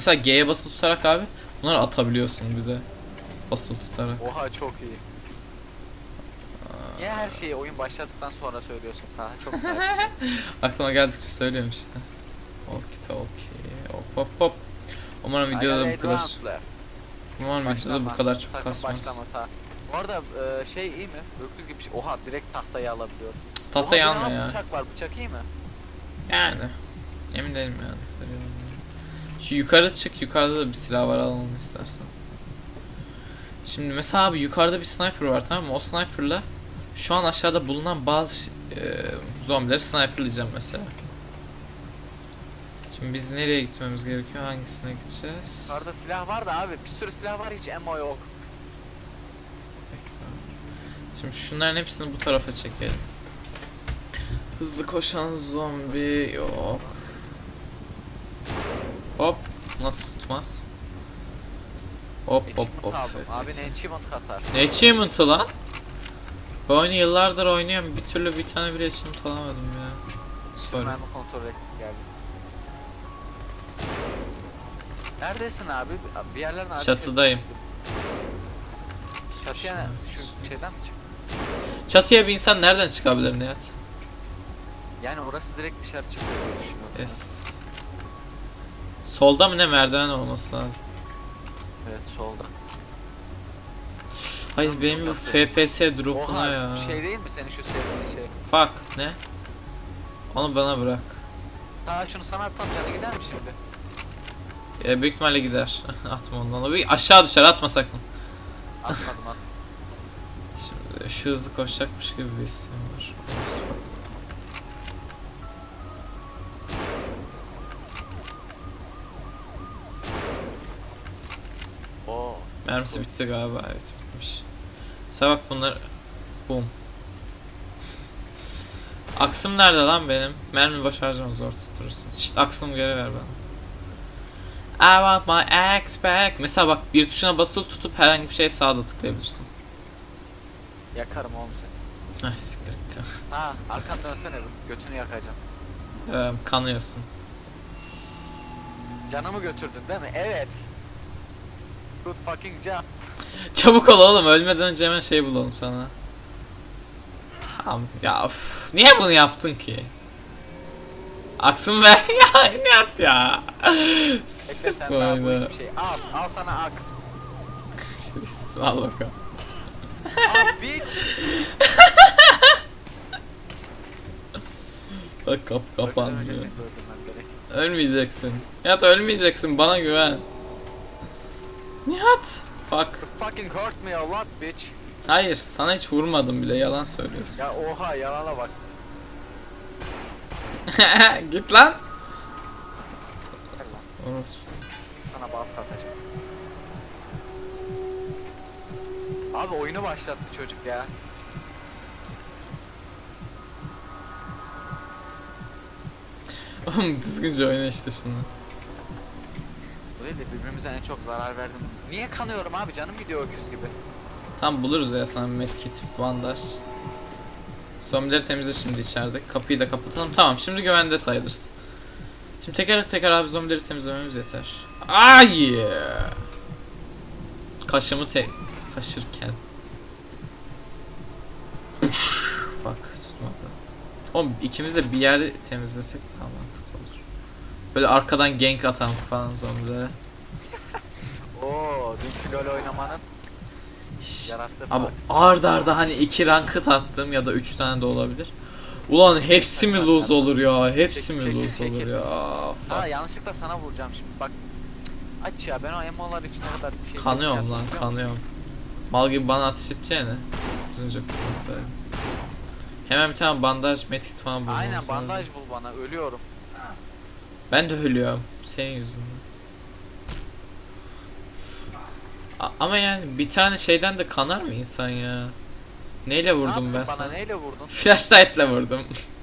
mesela G'ye basılı tutarak abi bunları atabiliyorsun bir de. Basılı tutarak. Oha çok iyi. Niye her şeyi oyun başladıktan sonra söylüyorsun Taha? Çok güzel. Aklıma geldikçe söylüyorum işte. Okey okey. Hop hop hop. Umarım videoda bu kadar umarım videoda bu kadar çok kasmaz. başlama Taha. Bu arada e, şey iyi mi? Öküz gibi şey. Oha direkt tahtayı alabiliyor. Tahtayı alma ya. Bıçak var. Bıçak iyi mi? Yani. Emin değilim yani. Şu yukarı çık. Yukarıda da bir silah var alalım istersen. Şimdi mesela abi yukarıda bir sniper var tamam mı? O sniperla şu an aşağıda bulunan bazı e, zombileri sniperlayacağım mesela. Şimdi biz nereye gitmemiz gerekiyor? Hangisine gideceğiz? Yukarıda silah var da abi. Bir sürü silah var hiç ammo yok. Şimdi şunların hepsini bu tarafa çekelim. Hızlı koşan zombi yok. Nasıl tutmaz? Hop hop hop. aldım. Abi ne achievement kasar? Ne achievement'ı lan? Bu oyunu yıllardır oynuyorum. Bir türlü bir tane bile achievement alamadım ya. Sorry. Mermi kontrol geldi. Neredesin abi? Bir yerlerden ateş Çatıdayım. etmiştim. Çatıya ne? Şu şeyden mi çık? Çatıya bir insan nereden çıkabilir Nihat? Yani orası direkt dışarı çıkıyor diye düşünüyorum. Yes. Solda mı ne merdiven olması lazım? Evet solda. Hayır benim bu FPS drop'una ya. şey değil mi senin şu sevdiğin şey? Fuck ne? Onu bana bırak. Ha şunu sana atsam canı gider mi şimdi? E, büyük ihtimalle gider. Atma ondan. Bir aşağı düşer atma sakın. Atmadım at. Şimdi şu hızlı koşacakmış gibi bir isim var. Mermisi bitti galiba evet bitmiş. Mesela bak bunlar Boom. Aksım nerede lan benim? Mermi boş harcama zor tutturursun. İşte aksımı geri ver bana. I want my axe back. Mesela bak bir tuşuna basılı tutup herhangi bir şeye sağda tıklayabilirsin. Yakarım oğlum seni. Ay siktir gitti. Ha arkan dönsene bir. Götünü yakacağım. Ee, kanıyorsun. Canımı götürdün değil mi? Evet. Good fucking job. Çabuk ol oğlum ölmeden önce hemen şey bulalım sana. Tamam ya of. Niye bunu yaptın ki? Aksın ver ya ne yaptı ya? Bekle Sırt sen daha bu hiçbir şey. Al. Al sana aks. Al bakalım. Al bitch. Bak kap Ölmeden kapandı. önce seni de öldürmem gerek. Ölmeyeceksin. Nihat ölmeyeceksin bana güven. Nihat. Fuck. You fucking hurt me a lot bitch. Hayır sana hiç vurmadım bile yalan söylüyorsun. Ya oha yalana bak. Git lan. Orospu. Sana balta atacağım. Abi oyunu başlattı çocuk ya. Oğlum düzgünce oyna işte şunu. En çok zarar verdim. Niye kanıyorum abi canım gidiyor öküz gibi. Tam buluruz ya sana medkit, bandaj. Zombileri temizle şimdi içeride. Kapıyı da kapatalım. Tamam şimdi güvende sayılırız. Şimdi teker teker abi zombileri temizlememiz yeter. Ay! Kaşımı te kaşırken. Bak tutmadı. Oğlum ikimiz de bir yer temizlesek daha mantıklı olur. Böyle arkadan gank atan falan zombilere. Oo, dünkü LoL oynamanın yarattığı Abi ard arda hani iki ranked attım ya da üç tane de olabilir. Ulan hepsi mi lose olur ya? Hepsi Çekil, mi çekil, lose çekil. olur ya? Ha Fuck. yanlışlıkla sana vuracağım şimdi bak. Aç ya ben o emolar için ne kadar şey Kanıyorum lan biliyor musun? kanıyorum. Mal gibi bana ateş edeceğine. Bunu söyledim. Hemen bir tane bandaj, medkit falan bulmamız Aynen lazım. bandaj bul bana ölüyorum. Ben de ölüyorum. Senin yüzünden. A- ama yani bir tane şeyden de kanar mı insan ya? Neyle ne vurdum ben bana sana? neyle vurdun? Flashlight'la vurdum.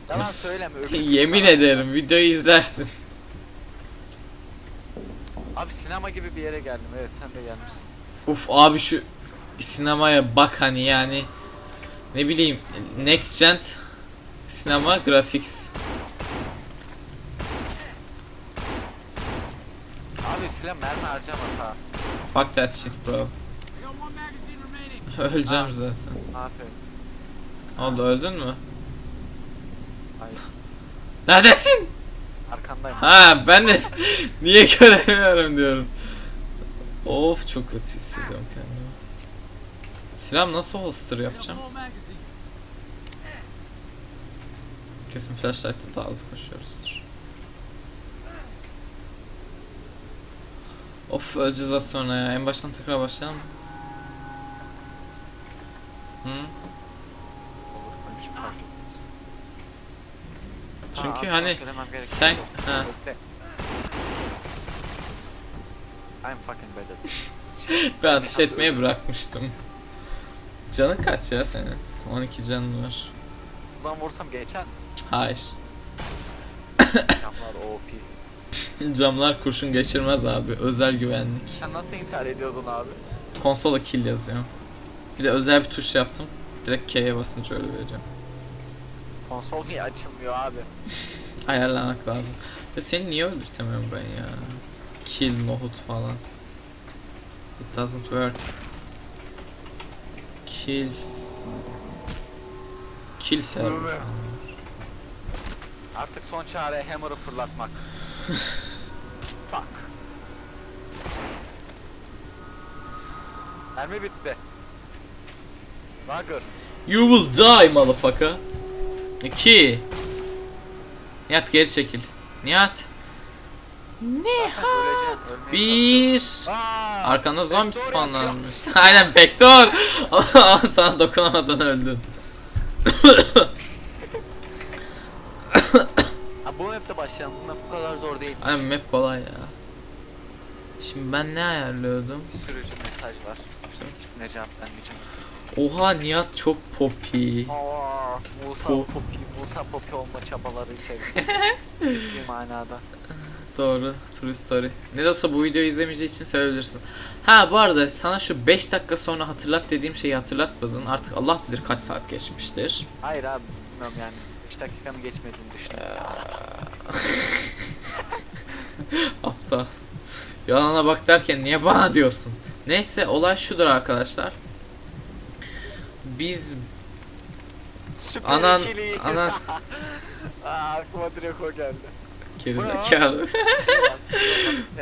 Yalan söyleme gibi Yemin ederim videoyu izlersin. Abi sinema gibi bir yere geldim evet sen de gelmişsin. Uf abi şu sinemaya bak hani yani ne bileyim next gen sinema graphics. Abi silah mermi harcama ha. Fuck that shit bro. Öleceğim zaten. Aferin. Oldu öldün mü? Hayır. Neredesin? Arkandayım. Ha ben de niye göremiyorum diyorum. Of çok kötü hissediyorum kendimi. Silah nasıl holster yapacağım? Kesin flashlight'ta daha hızlı koşuyoruzdur. Of öleceğiz az sonra ya. En baştan tekrar başlayalım? Hı? Çünkü hani sen- ha. I'm fucking better. Ben ateş etmeyi bırakmıştım. Canın kaç ya senin? 12 canın var. Buradan vursam geçen. Hayır. Camlar OP. Camlar kurşun geçirmez abi. Özel güvenlik. Sen nasıl intihar ediyordun abi? Konsola kill yazıyor. Bir de özel bir tuş yaptım. Direkt K'ye basınca öyle veriyor. Konsol niye açılmıyor abi? Ayarlamak lazım. Ve seni niye öldürtemiyorum ben ya? Kill, nohut falan. It doesn't work. Kill. Kill server. Artık son çare Hammer'ı fırlatmak. Fuck. Mermi bitti. Rugger. You will die motherfucker. 2 Nihat geri çekil. Nihat. Ölmeye Bir. Arkanda zombi spawnlanmış. Aynen Vector. Ama sana dokunamadan öldün. Ha, bu map'te başlayalım. Bu map bu kadar zor değil. Aynen map kolay ya. Şimdi ben ne ayarlıyordum? Bir sürücü mesaj var. Hiçbirine cevap vermeyeceğim. Oha Nihat çok poppy. Aa, Musa Bu- Popi, Musa Popi olma çabaları içerisinde. Ciddi manada. Doğru. True story. Ne de olsa bu videoyu izlemeyeceği için söyleyebilirsin. Ha bu arada sana şu 5 dakika sonra hatırlat dediğim şeyi hatırlatmadın. Artık Allah bilir kaç saat geçmiştir. Hayır abi bilmiyorum yani. 5 dakikanın geçmediğini düşünüyorum. Aptal. Yalana bak derken niye bana diyorsun? Neyse olay şudur arkadaşlar. Biz Süper Anan- ikiliyiz. anan- Aa, aklıma direkt o geldi. gerizekalı. Şey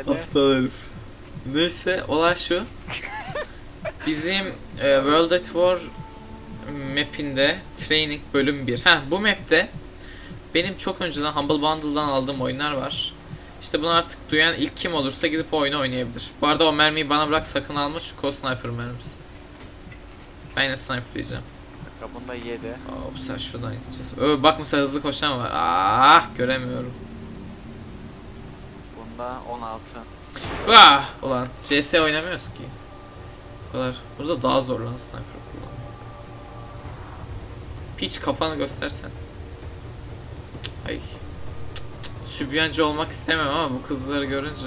Aptal herif. Neyse olay şu. Bizim e, World at War map'inde training bölüm 1. Ha bu map'te benim çok önceden Humble Bundle'dan aldığım oyunlar var. İşte bunu artık duyan ilk kim olursa gidip o oyunu oynayabilir. Bu arada o mermiyi bana bırak sakın alma çünkü o sniper mermisi. Ben yine sniperlayacağım. Ya bunda 7. Aa, bu sefer şuradan gideceğiz. Ö, bak mesela hızlı koşan var. Ah göremiyorum. Bunda 16. Ah! Ulan CS oynamıyoruz ki. Bu kadar. Burada daha zor lan sniper. Piç kafanı göstersen. Ay. Sübyancı olmak istemem ama bu kızları görünce.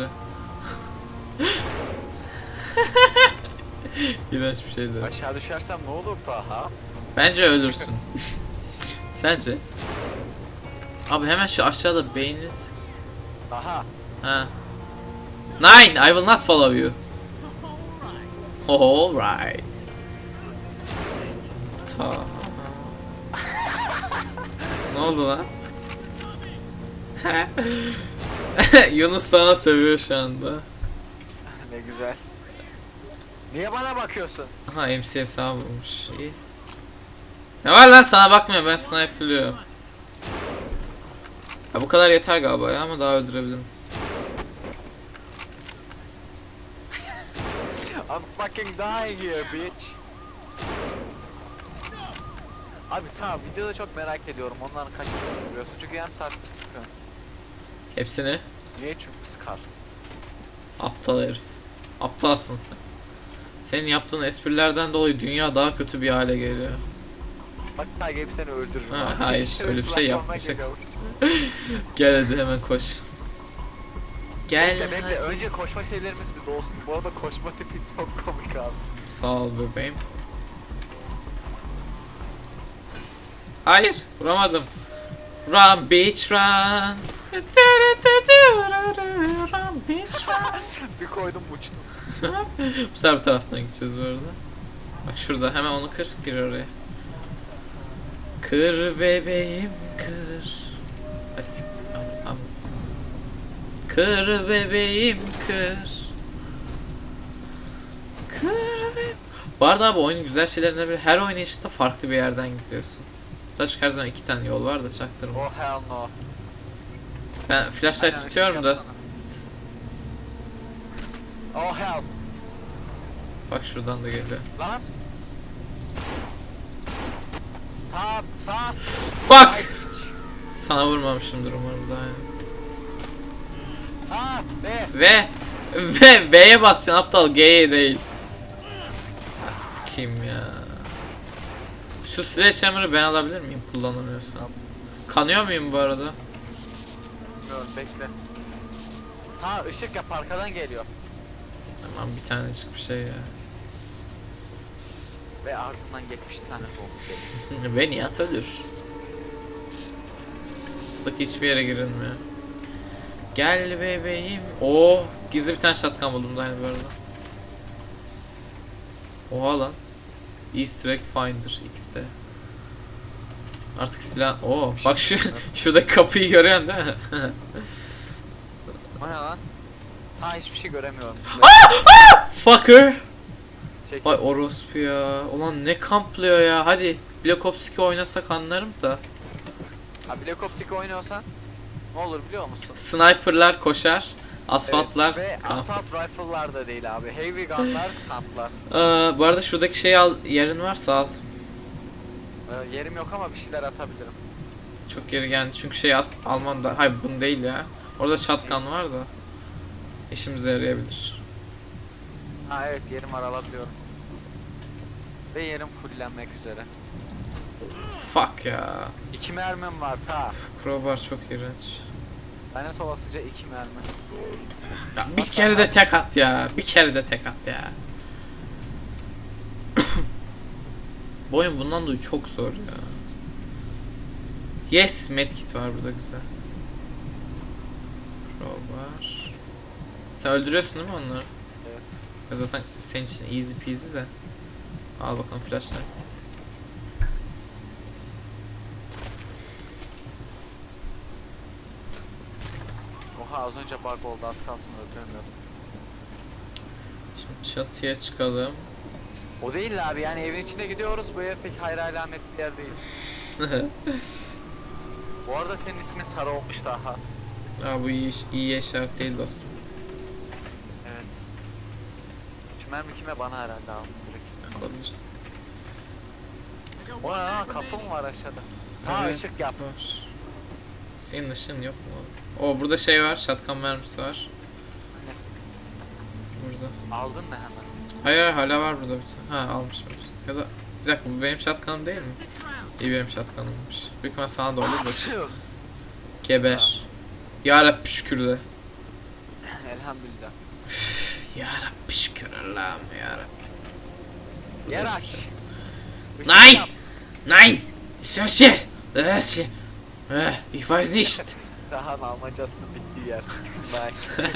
İğrenç bir şeydi. Aşağı düşersem ne olur Taha? Bence ölürsün. Sence? Abi hemen şu aşağıda beyniniz. Taha. Ha. Nine, I will not follow you. Alright. Tamam. Ne oldu lan? Yunus sana sövüyor şu anda. ne güzel. Niye bana bakıyorsun? Aha MCS bulmuş. İyi. Ne var lan sana bakmıyor ben sniperlıyorum. Ya bu kadar yeter galiba ya ama daha öldürebilirim. I'm fucking dying here bitch. Abi tamam videoda çok merak ediyorum onların kaçını biliyorsun çünkü yarım saat bir sıkıyor. Hepsini Niye çünkü sıkar. aptal herif. Aptalsın sen. Senin yaptığın esprilerden dolayı dünya daha kötü bir hale geliyor. Bak gelip seni öldürürüm. Ha, ha. hayır, öyle bir şey yapmayacaksın. Gel hadi hemen koş. Gel. Bekle bekle önce koşma şeylerimiz bir dolsun. Bu arada koşma tipi çok komik abi. Sağ ol bebeğim. Hayır, vuramadım. Run bitch run. Bir koydum uçtum. bu sefer bu taraftan gideceğiz bu arada. Bak şurada hemen onu kır, gir oraya. Kır bebeğim kır. Asik. Kır bebeğim kır. Kır bebeğim. Bu arada abi oyunun güzel şeylerinden biri her oynayışta farklı bir yerden gidiyorsun. Taşık her zaman iki tane yol var da çaktırma. Oh hell no. Ben flashlight Aynen, tutuyorum da. Oh hell. Bak şuradan da geliyor. Lan. Tap tap. Piç. Sana vurmamışımdır umarım daha yani. Be. Ve ve B'ye basacaksın aptal G'ye değil. Ya Sikeyim ya. Şu sledgehammer'ı ben alabilir miyim kullanamıyorsam? Kanıyor muyum bu arada? Bilmiyorum bekle. Ha ışık yap arkadan geliyor. Aman bir tanecik bir şey ya. Ve ardından 70 tane zombi geliyor. Ve Nihat ölür. Buradaki hiçbir yere girilmiyor. Gel bebeğim. Oo, gizli bir tane shotgun buldum da aynı bu arada. Oha lan. Easter egg finder X'te. Artık silah. Oo, bak şu şuradaki kapıyı görüyorsun değil mi? O ne lan? Ha hiçbir şey göremiyorum. Fucker. Çekil. Vay orospu ya. Ulan ne kamplıyor ya. Hadi Black Ops 2 oynasak anlarım da. Ha Black Ops 2 oynuyorsan ne olur biliyor musun? Sniperlar koşar. Asfaltlar. Evet, ve assault rifle'lar da değil abi. Heavy gun'lar kamplar. Aa, bu arada şuradaki şeyi al, yerin varsa al. Ee, yerim yok ama bir şeyler atabilirim. Çok geri geldi çünkü şey at, alman da, hayır bunu değil ya. Orada shotgun var da. İşimize yarayabilir. Ha evet yerim var alabiliyorum. Ve yerim fulllenmek üzere. Fuck ya. İki mermim var ta. Crowbar çok iğrenç. Lanet olasıca iki mermi. Ya bir kere de tek at ya. Bir kere de tek at ya. Bu oyun bundan dolayı çok zor ya. Yes, medkit var burada güzel. Crowbar. Sen öldürüyorsun değil mi onları? Evet. Ya Zaten senin için easy peasy de. Al bakalım flashlight. Oha az önce bug oldu az kalsın öldüremiyordum. Şimdi çatıya çıkalım. O değil abi yani evin içine gidiyoruz bu ev pek hayra alamet bir yer değil. Bu arada senin ismin Sarı olmuş daha. Aa bu iyi, iyi işaret değil dostum. Evet. Şu mermi kime bana herhalde aldım direkt. Alabilirsin. O ne lan kapı mı var aşağıda? Ta Evet, ışık yap. Var. Senin ışığın yok mu? Oo burada şey var, shotgun mermisi var. Burada. Aldın mı hemen? Hayır hayır, hala var burada bir tane. Ha almışım. Ya da bir dakika bu benim shotgunum değil mi? İyi benim shotgunummuş. Büyük ihtimal sana da olur da. Geber. Ya Rabbi şükür de. Elhamdülillah. Ya Rabbi şükür Allah'ım ya Rabbi. Yer aç. Nein! Nein! Ich şey. Das ist äh, ich weiß nicht. Daha Almancasının bittiği yer.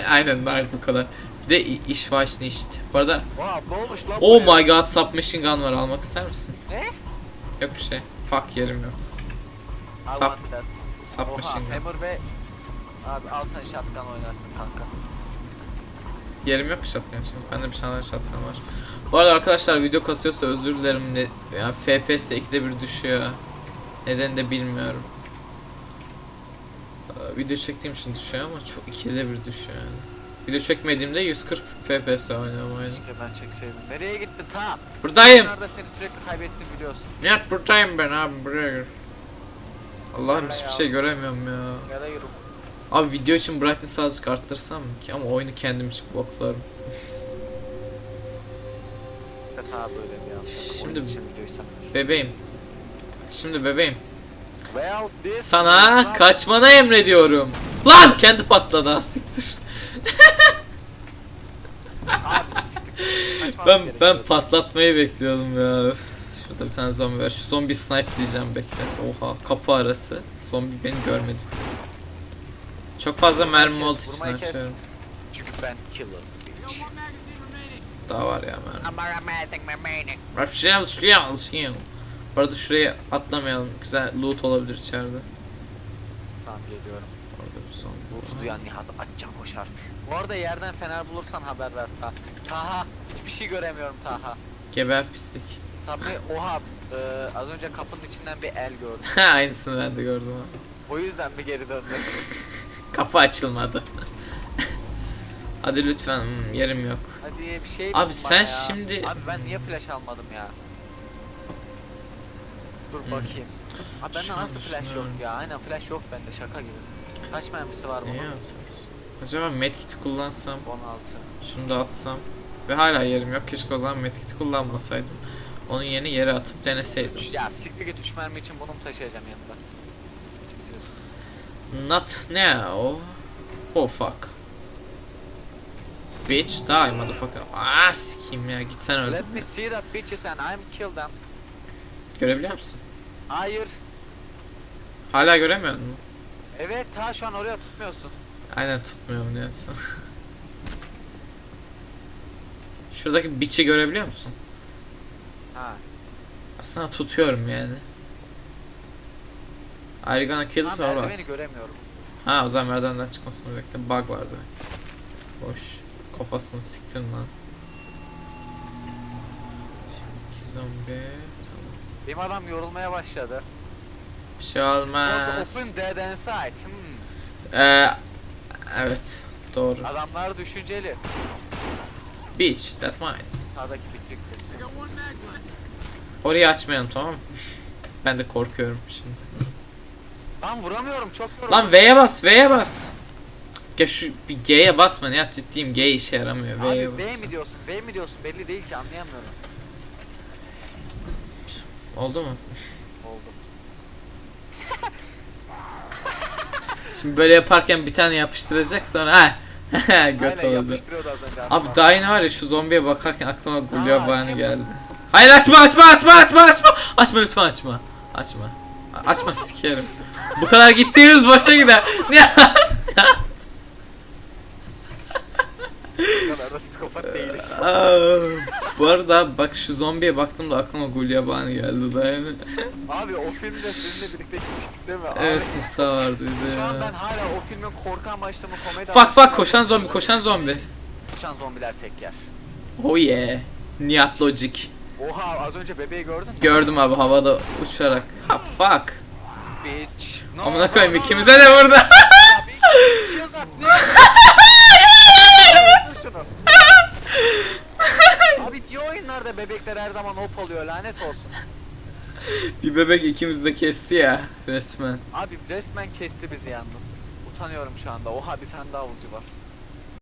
Aynen nein bu kadar. Bir de ich weiß nicht. Bu arada Oha ne olmuş lan oh buraya? my god submachine gun var almak ister misin? Ne? Yok bir şey. Fuck yerim yok. I Sub- want that. Submachine Oha gun. hammer ve... Abi al sen shotgun oynarsın kanka. Yerim yok ki shotgun için. Bende bir tane daha shotgun var. Bu arada arkadaşlar video kasıyorsa özür dilerim. Ne, yani FPS 2'de bir düşüyor. Neden de bilmiyorum. Ee, Video çektiğim için düşüyor ama çok 2'de bir düşüyor yani. Video çekmediğimde 140 FPS oynuyorum oyunu. Keşke ben çekseydim. Nereye gittin ta? Buradayım. Nerede seni sürekli kaybettim biliyorsun. Nihat buradayım ben abi buraya gir. Allah'ım hiçbir şey göremiyorum ya. Yara. Abi video için brightness azıcık arttırsam ki ama oyunu kendim için bloklarım. İşte ta böyle bir anda. Şimdi-. Bebeğim. Şimdi bebeğim. Sana kaçmana emrediyorum. Lan kendi patladı asiktir. Ben ben patlatmayı bekliyordum ya. Şurada bir tane zombi var. Şu zombi snipe diyeceğim bekle. Oha kapı arası. Zombi beni görmedi. Çok fazla mermi olduğu için açıyorum. Çünkü ben killer. bitch. Daha var ya mermi. Bu arada şuraya atlamayalım. Güzel loot olabilir içeride. Tamam geliyorum. Orada bir son. Loot'u duyan Nihat açça koşar. Bu arada yerden fener bulursan haber ver Taha. Taha hiçbir şey göremiyorum Taha. Geber pislik. Sabri oha e, az önce kapının içinden bir el gördüm. Ha aynısını ben de gördüm ha. O yüzden mi geri döndün? Kapı açılmadı. Hadi lütfen hmm, yerim yok. Hadi bir şey Abi sen ya. şimdi- Abi ben niye flash almadım ya? Dur Hmm. bakayım. Abi bende nasıl flash yok ya? Aynen flash yok bende şaka gibi. Kaç mermisi var Ne bunun? Acaba medkit kullansam, 16. şunu da atsam ve hala yerim yok. Keşke o zaman medkit kullanmasaydım. Onun yerine yere atıp deneseydim. Üç- Ya siktir git 3 mermi için bunu mu taşıyacağım yanımda? Siktir. Not now. Oh fuck. Bitch die motherfucker. Ah sikeyim ya gitsen öldüm. Let me see that bitches and I'm kill them. Görebiliyor musun? Hayır. Hala göremiyor musun? Evet ta şu an oraya tutmuyorsun. Aynen tutmuyorum niyeyse. Şuradaki bitch'i görebiliyor musun? Ha. Aslında tutuyorum yani. Are you gonna kill Ha us or merdiveni what? göremiyorum. Ha o zaman merdivenden çıkmasını bekle. Bug var demek. Boş. Kafasını siktin lan. Şimdi zombi. Benim adam yorulmaya başladı. Bir şey Not olmaz. open dead inside. Hmm. Ee, evet. Doğru. Adamlar düşünceli. Beach. That mine. Sağdaki bitlik bitsin. Orayı açmayalım tamam mı? Ben de korkuyorum şimdi. Lan vuramıyorum çok yoruldum. Lan V'ye bas, V'ye bas. Ya şu bir G'ye basma yap ciddiyim G işe yaramıyor V'ye Abi bas. B mi diyorsun? B mi diyorsun? Belli değil ki anlayamıyorum. Oldu mu? Oldu. Şimdi böyle yaparken bir tane yapıştıracak sonra ha göt Aynen olacak. yapıştırıyordu az önce aslında. Abi daha yine var ya şu zombiye bakarken aklıma Gulya Aa, Bani açayım geldi. Hayır açma açma açma açma açma. Açma lütfen açma. Açma. Açma sikerim. Bu kadar gittiğimiz boşa gider. Bu kadar da psikopat değiliz. Aa, Bu arada bak şu zombiye baktığımda aklıma Gulya Bani geldi da yani. Abi o filmde sizinle birlikte gitmiştik değil mi? Evet Abi, Musa vardı bir de Şu an ben ya. hala o filmin korku amaçlı mı komedi Bak amaçlı bak mı- koşan zombi koşan zombi. Koşan zombiler tek yer. Oh yeah. Nihat Logic. Oha az önce bebeği gördün mü? Gördüm abi havada uçarak. Ha fuck. Bitch. No, Amına no, koyayım no, no, ikimize de vurdu. Kill that nigga. Şunu. Abi niye oyunlarda bebekler her zaman op oluyor lanet olsun. bir bebek ikimiz de kesti ya resmen. Abi resmen kesti bizi yalnız. Utanıyorum şu anda. Oha bir tane daha uzi var.